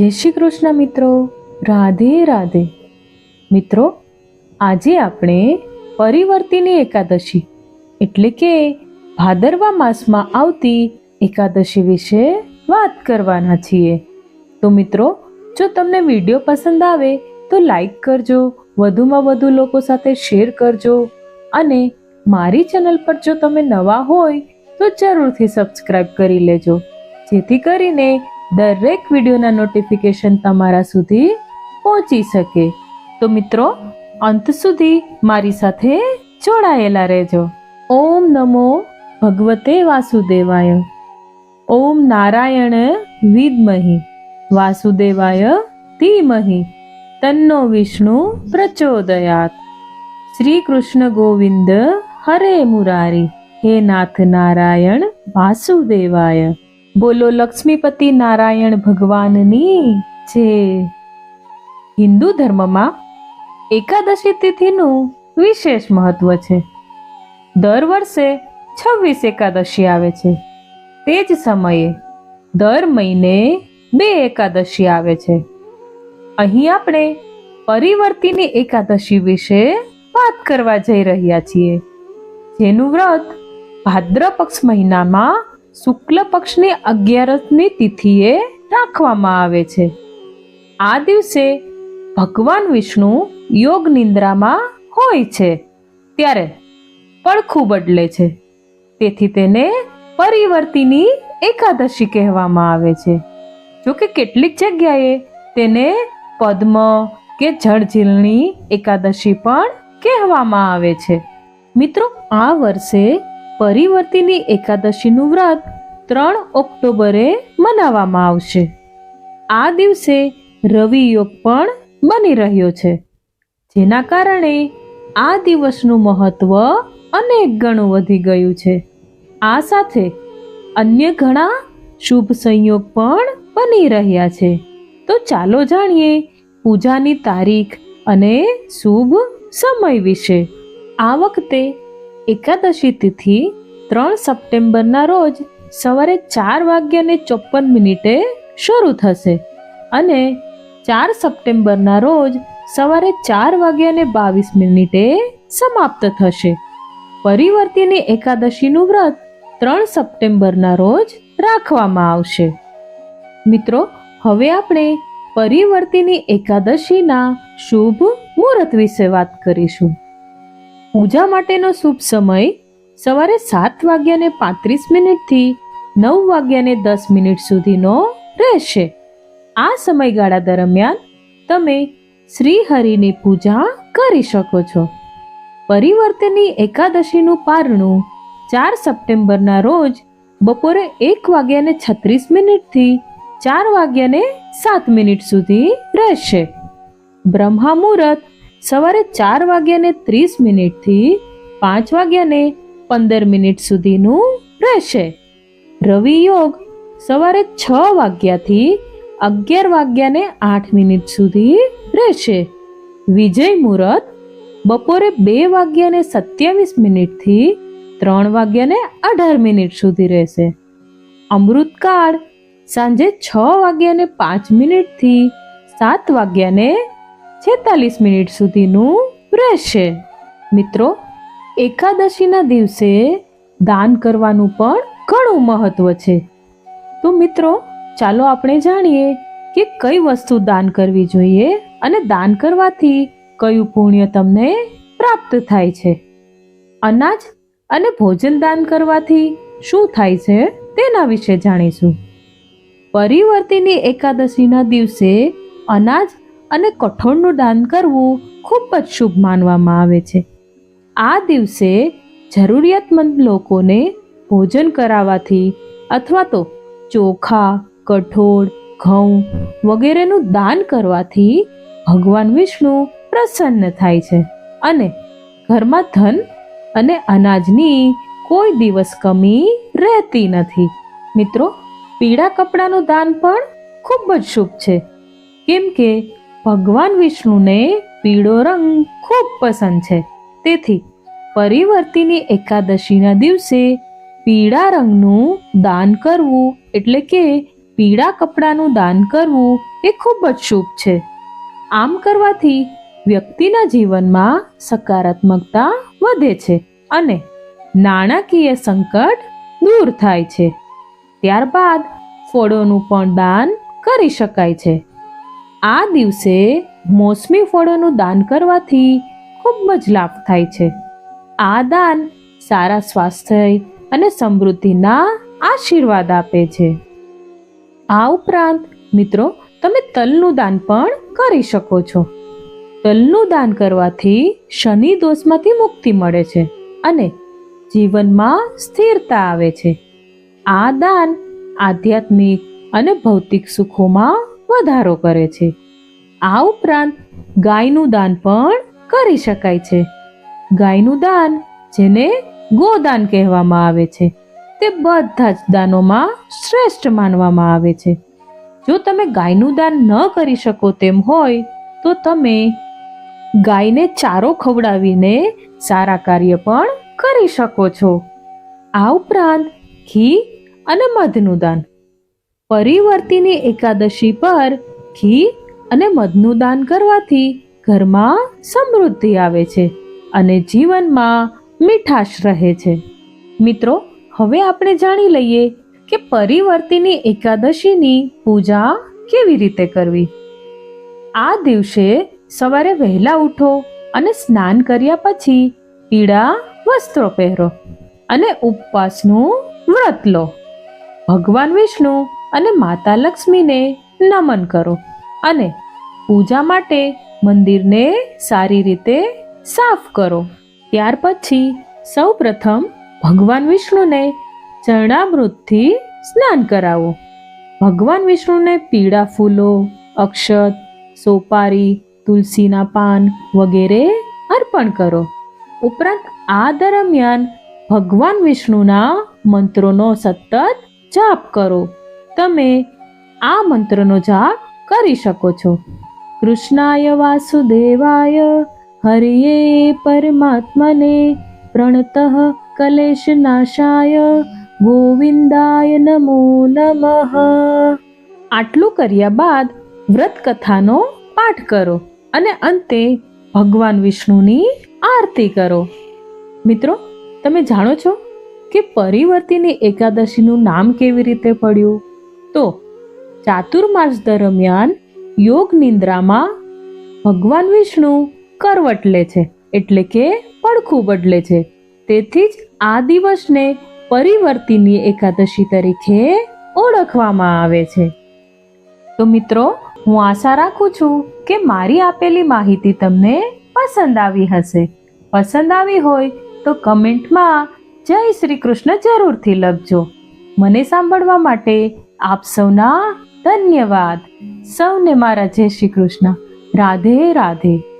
જય શ્રી કૃષ્ણ મિત્રો. રાધે રાધે. મિત્રો, આજે આપણે પરિવર્તિની એકાદશી, એટલે કે ભાદરવા માસમાં આવતી એકાદશી વિશે વાત કરવાના છીએ. તો મિત્રો, જો તમને વીડિયો પસંદ આવે, તો લાઈક કરજો, વધુમાં વધુ લોકો સાથે શેર કરજો, અને મારી ચેનલ પર જો તમે નવા હોય, તો જરૂરથી સબસ્ક્રાઈબ કરી લેજો. જેથી કરીને દરેક વિડીયોના નોટિફિકેશન તમારા સુધી પહોંચી શકે. તો મિત્રો, અંત સુધી મારી સાથે જોડાયેલા રહેજો. ઓમ નમો ભગવતે વાસુદેવાય. ઓમ નારાયણ વિદ્મહી. વાસુદેવાય ધીમહી. તન્નો વિષ્ણુ પ્રચોદયાત. શ્રી કૃષ્ણ ગોવિંદ હરે મુરારી. હે નાથ નારાયણ વાસુદેવાય. બોલો, લક્ષ્મીપતિ નારાયણ ભગવાનની જે હિન્દુ ધર્મમાં એકાદશી તિથિનું વિશેષ મહત્વ છે. દર વર્ષે છવ્વીસ એકાદશી આવે છે. તે જ સમયે દર મહિને બે એકાદશી આવે છે. અહીં આપણે પરિવર્તિની એકાદશી વિશે વાત કરવા જઈ રહ્યા છીએ. જેનું વ્રત ભાદ્ર પક્ષ મહિનામાં શુક્લ પક્ષની અગિયારસની તિથિએ રાખવામાં આવે છે. આ દિવસે ભગવાન વિષ્ણુ યોગ નિંદ્રામાં હોય છે, ત્યારે પડખું બદલે છે. તેથી તેને પરિવર્તિની એકાદશી કહેવામાં આવે છે. જો કે કેટલીક જગ્યાએ તેને પદ્મ કે જળઝીલની એકાદશી પણ કહેવામાં આવે છે. મિત્રો, આ વર્ષે પરિવર્તિની એકાદશીનું વ્રત ત્રણ ઓક્ટોબરે મનાવવામાં આવશે. આ દિવસે રવિ યોગ પણ બની રહ્યો છે, જેના કારણે આ દિવસનું મહત્વ અનેક ગણું વધી ગયું છે. આ સાથે અન્ય ઘણા શુભ સંયોગ પણ બની રહ્યા છે. તો ચાલો જાણીએ પૂજાની તારીખ અને શુભ સમય વિશે. આ વખતે એકાદશી તિથિ ત્રણ સપ્ટેમ્બરના રોજ સવારે ચાર વાગ્યાને ચોપન મિનિટે શરૂ થશે અને ચાર સપ્ટેમ્બરના રોજ સવારે ચાર વાગ્યાને બાવીસ મિનિટે સમાપ્ત થશે. પરિવર્તિની એકાદશીનું વ્રત ત્રણ સપ્ટેમ્બરના રોજ રાખવામાં આવશે. મિત્રો, હવે આપણે પરિવર્તિની એકાદશીના શુભ મુહૂર્ત વિશે વાત કરીશું. પૂજા માટેનો શુભ સમય સવારે સાત વાગ્યાને પાંત્રીસ મિનિટથી નવ વાગ્યાને દસ મિનિટ સુધીનો રહેશે. આ સમયગાળા દરમિયાન તમે શ્રી હરિની પૂજા કરી શકો છો. પરિવર્તનની એકાદશીનું પારણું ચાર સપ્ટેમ્બરના રોજ બપોરે એક વાગ્યાને છત્રીસ મિનિટથી ચાર વાગ્યાને સાત મિનિટ સુધી રહેશે. બ્રહ્મા મુહૂર્ત સવારે ચાર વાગ્યાને ત્રીસ મિનિટથી પાંચ વાગ્યાને પંદર મિનિટ સુધીનું રહેશે. રવિ યોગ સવારે છ વાગ્યાથી અગિયાર વાગ્યાને આઠ મિનિટ સુધી રહેશે. વિજય મુહૂર્ત બપોરે બે વાગ્યાને સત્યાવીસ મિનિટથી ત્રણ વાગ્યાને અઢાર મિનિટ સુધી રહેશે. અમૃતકાળ સાંજે છ વાગ્યાને પાંચ મિનિટથી સાત વાગ્યાને છેતાલીસ મિનિટ સુધીનું રહેશે મિત્રો, એકાદશીના દિવસે દાન કરવાનું પણ ઘણું મહત્વ છે. તો મિત્રો, ચાલો આપણે જાણીએ કે કઈ વસ્તુ દાન કરવી જોઈએ અને દાન કરવાથી કયું પુણ્ય તમને પ્રાપ્ત થાય છે. અનાજ અને ભોજન દાન કરવાથી શું થાય છે તેના વિશે જાણીશું. પરિવર્તિની એકાદશીના દિવસે અનાજ અને કઠોળનું દાન કરવું ખૂબ જ શુભ માનવામાં આવે છે. આ દિવસે જરૂરિયાતમંદ લોકોને ભોજન કરાવવાથી અથવા તો ચોખા, કઠોળ, ઘઉં વગેરેનું દાન કરવાથી ભગવાન વિષ્ણુ પ્રસન્ન થાય છે અને ઘરમાં ધન અને અનાજની કોઈ દિવસ કમી રહેતી નથી. મિત્રો, પીળા કપડાનું દાન પણ ખૂબ જ શુભ છે. કેમ કે ભગવાન વિષ્ણુને પીળો રંગ ખૂબ પસંદ છે. તેથી પરિવર્તિની એકાદશીના દિવસે પીળા રંગનું દાન કરવું એટલે કે પીળા કપડાનું દાન કરવું એ ખૂબ જ શુભ છે. આમ કરવાથી વ્યક્તિના જીવનમાં સકારાત્મકતા વધે છે અને નાણાકીય સંકટ દૂર થાય છે. ત્યારબાદ ફળોનું પણ દાન કરી શકાય છે. આ દિવસે મોસમી ફળોનું દાન કરવાથી ખૂબ જ લાભ થાય છે. આ દાન સારા સ્વાસ્થ્ય અને સમૃદ્ધિના આશીર્વાદ આપે છે. આ ઉપરાંત મિત્રો, તમે તલનું દાન પણ કરી શકો છો. તલનું દાન કરવાથી શનિ દોષમાંથી મુક્તિ મળે છે અને જીવનમાં સ્થિરતા આવે છે. આ દાન આધ્યાત્મિક અને ભૌતિક સુખોમાં વધારો કરે છે. આ ઉપરાંત ગાયનું દાન પણ કરી શકાય છે. ગાયનું દાન, જેને ગોદાન કહેવામાં આવે છે, તે બધા જ દાનોમાં શ્રેષ્ઠ માનવામાં આવે છે. જો તમે ગાયનું દાન ન કરી શકો તેમ હોય, તો તમે ગાયને ચારો ખવડાવીને સારા કાર્ય પણ કરી શકો છો. આ ઉપરાંત ઘી અને મધનું દાન. પરિવર્તિની એકાદશી પર ઘી અને મધનું દાન કરવાથી ઘરમાં સમૃદ્ધિ આવે છે અને જીવનમાં મીઠાશ રહે છે. મિત્રો, હવે આપણે જાણી લઈએ કે પરિવર્તિની એકાદશીની પૂજા કેવી રીતે કરવી. આ દિવસે સવારે વહેલા ઉઠો અને સ્નાન કર્યા પછી પીળા વસ્ત્રો પહેરો અને ઉપવાસનું વ્રત લો. ભગવાન વિષ્ણુ અને માતા લક્ષ્મીને નમન કરો અને પૂજા માટે મંદિરને સારી રીતે સાફ કરો. ત્યાર પછી સૌ પ્રથમ ભગવાન વિષ્ણુને ચરણામૃતથી સ્નાન કરાવો. ભગવાન વિષ્ણુને પીળા ફૂલો, અક્ષત, સોપારી, તુલસીના પાન વગેરે અર્પણ કરો. ઉપરાંત આ દરમિયાન ભગવાન વિષ્ણુના મંત્રોનો સતત જાપ કરો. તમે આ મંત્રનો જાપ કરી શકો છો. કૃષ્ણાય વાસુદેવાય, હરિયે પરમાત્મને પ્રણત કલેશ નાશાય ગોવિંદાય નમો નમઃ. આટલું કર્યા બાદ વ્રત કથાનો પાઠ કરો અને અંતે ભગવાન વિષ્ણુની આરતી કરો. મિત્રો, તમે જાણો છો કે પરિવર્તિની એકાદશીનું નામ કેવી રીતે પડ્યું? તો ચાતુર્માસ દરમિયાન યોગ નિંદ્રામાં ભગવાન વિષ્ણુ કરવટ લે છે, એટલે કે પડખું બદલે છે. તેથી જ આ દિવસને પરિવર્તિની એકાદશી તરીકે ઓળખવામાં આવે છે. તો મિત્રો, હું આશા રાખું છું કે મારી આપેલી માહિતી તમને પસંદ આવી હશે. પસંદ આવી હોય તો કમેન્ટમાં જય શ્રી કૃષ્ણ જરૂરથી લખજો. મને સાંભળવા માટે આપ સૌના ધન્યવાદ. સૌને મારા જય શ્રી કૃષ્ણ. રાધે રાધે.